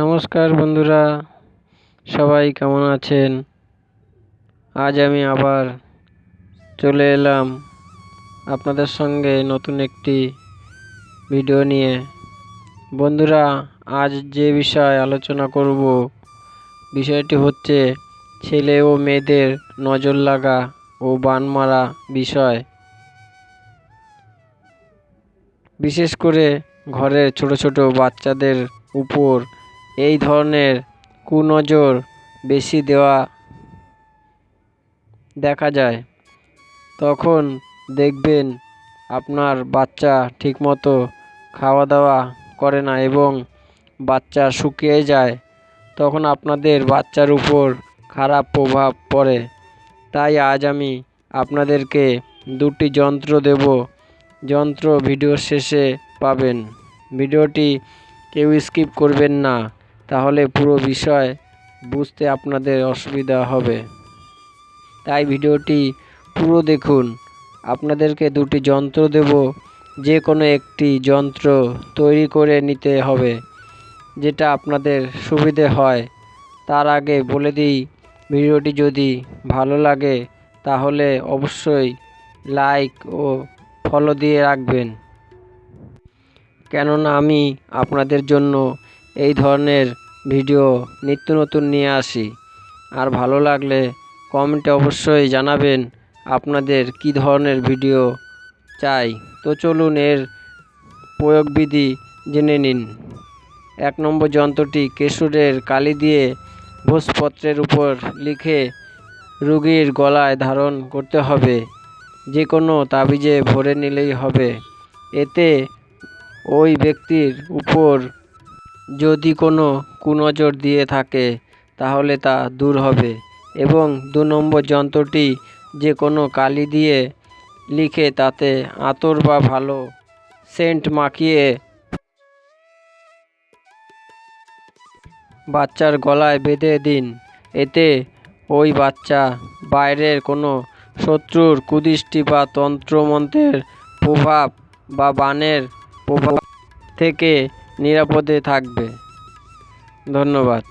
নমস্কার বন্ধুরা, সবাই কেমন আছেন? আজ আমি আবার চলে এলাম আপনাদের সঙ্গে নতুন একটি ভিডিও নিয়ে। বন্ধুরা, আজ যে বিষয় আলোচনা করব, বিষয়টি হচ্ছে ছেলে ও মেয়েদের নজর লাগা ও বান মারা বিষয়। বিশেষ করে ঘরের ছোট ছোট বাচ্চাদের উপর এই ধরনের কুনজর বেশি দেওয়া দেখা যায়। তখন দেখবেন আপনার বাচ্চা ঠিকমতো খাওয়া দাওয়া করে না এবং বাচ্চা শুকিয়ে যায়। তখন আপনাদের বাচ্চার উপর খারাপ প্রভাব পড়ে। তাই আজ আমি আপনাদেরকে দুটি যন্ত্র দেব। যন্ত্র ভিডিও শেষে পাবেন। ভিডিওটি কেউ স্কিপ করবেন না। তাহলে পুরো বিষয় বুঝতে আপনাদের অসুবিধা হবে। তাই ভিডিওটি পুরো দেখুন। আপনাদেরকে দুটি যন্ত্র দেব। যে কোনো একটি যন্ত্র তৈরি করে নিতে হবে, যেটা আপনাদের সুবিধে হয়। তার আগে বলে দিই, ভিডিওটি যদি ভালো লাগে, তাহলে অবশ্যই লাইক ও ফলো দিয়ে রাখবেন। কেননা আমি আপনাদের জন্য এই ধরনের ভিডিও নিত্য নতুন নিয়ে আসি। আর ভালো লাগলে কমেন্টে অবশ্যই জানাবেন আপনাদের কি ধরনের ভিডিও চাই। তো চলুন এর প্রয়োগবিধি জেনে নিন। এক নম্বর যন্ত্রটি কেশুরের কালি দিয়ে ভোজপত্রের উপর লিখে রুগীর গলায় ধারণ করতে হবে। যে কোনো তাবিজে ভরে নিলেই হবে। এতে ওই ব্যক্তির উপর যদি কোনো কুনজর দিয়ে থাকে, তাহলে তা দূর হবে। এবং দু নম্বর যন্ত্রটি যে কোনো কালি দিয়ে লিখে তাতে আতর বা ভালো সেন্ট মাখিয়ে বাচ্চার গলায় বেঁধে দিন। এতে ওই বাচ্চা বাইরের কোনো শত্রুর কুদৃষ্টি বা তন্ত্রমন্ত্রের প্রভাব বা বানের প্রভাব থেকে নিরাপদে থাকবে। ধন্যবাদ।